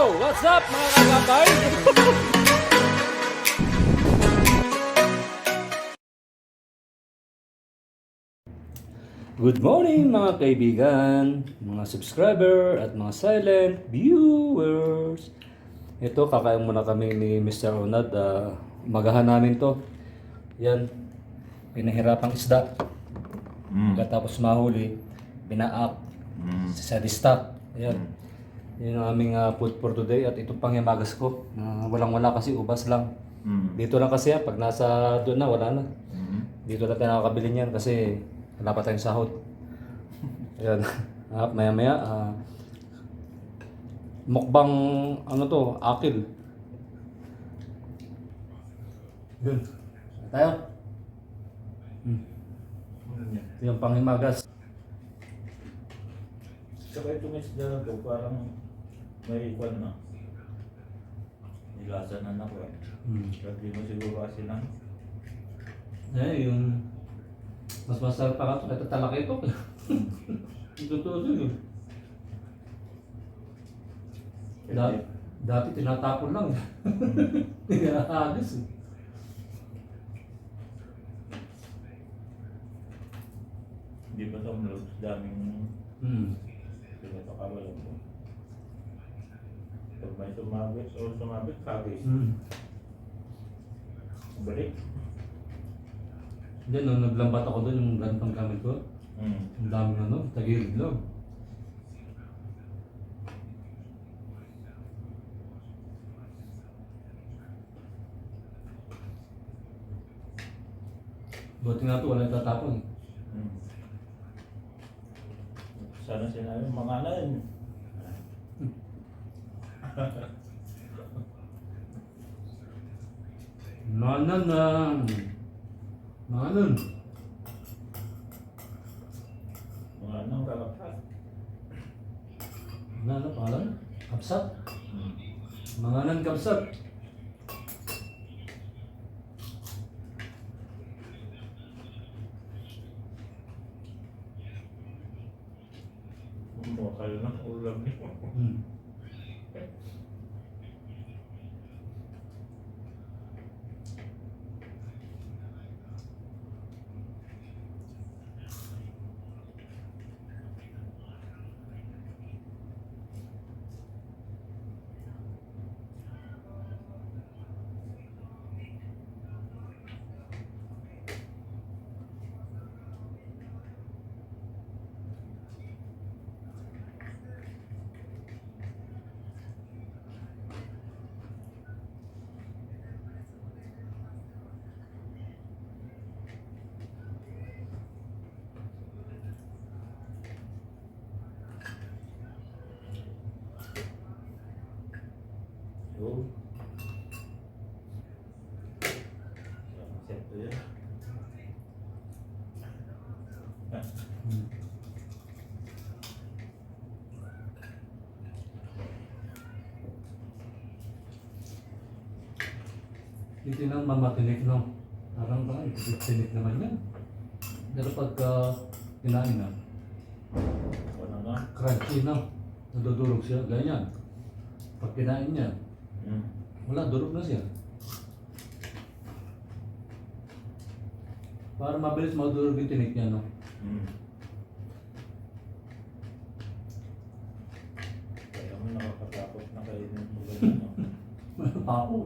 Oh, what's up mga kagabay? Good morning mga kaibigan, mga subscriber at mga silent viewers. Ito, kakain muna kami ni Mr. Ronald. Uh, magahan namin to. Yan, pinahirapang isda. Mm. Pagkatapos mahuli, binaak Mm. sa stock. Ayan. Yun ang aming ah, food for today at ito pang yamagas ko. na walang wala kasi ubas lang. Mm. Dito lang kasi yan, pag nasa doon na, wala na. Mm. Dito na tayo nakakabili niyan kasi wala pa tayong sahod. Ayan. Ah, maya maya, ah, mukbang, ano to, akil. Yun. Tayo. Hmm. Ito yung panghimagas. Saka itong isda na to, parang may ikwan na. Nilasa na na ko eh. Hmm. Di mo siguro kasi lang. Eh, yung mas masarap pa ka ito, ito talaki ito. Totoo yun. Dati, dati tinatapon lang. Tinahagis eh. Hindi pa ito malog daming Hmm. pinapakawalan ko. Pag may sumabit o sumabit, kagis. Hmm. Balik. Hindi, nung naglambat ako doon, yung gantong gamit ko, Mm. ang daming ano, tagilid lang. Buti nga ito, walang tatapon. Mm. Sana sinabi, mga nan. Nanan! Nanan! Mga nan, kakapat. Ano pangalan? Kapsat? Mm. Manganan kapsat. Mga kayo ng ulam niyo. Hmm. Go. Set to yan. Hmm. Hindi nang mamatinik no. Parang ba, tinik naman yan. Pero pagka kinain na, Ano na? crunchy na. Nadudurog siya, ganyan. Pag kinain niya, Mm. Wala, durog na siya. Para mabilis magdurog yung tinik niya, no? Mm. Kaya mo nakakatakot na kayo ng tuloy, no? Ako.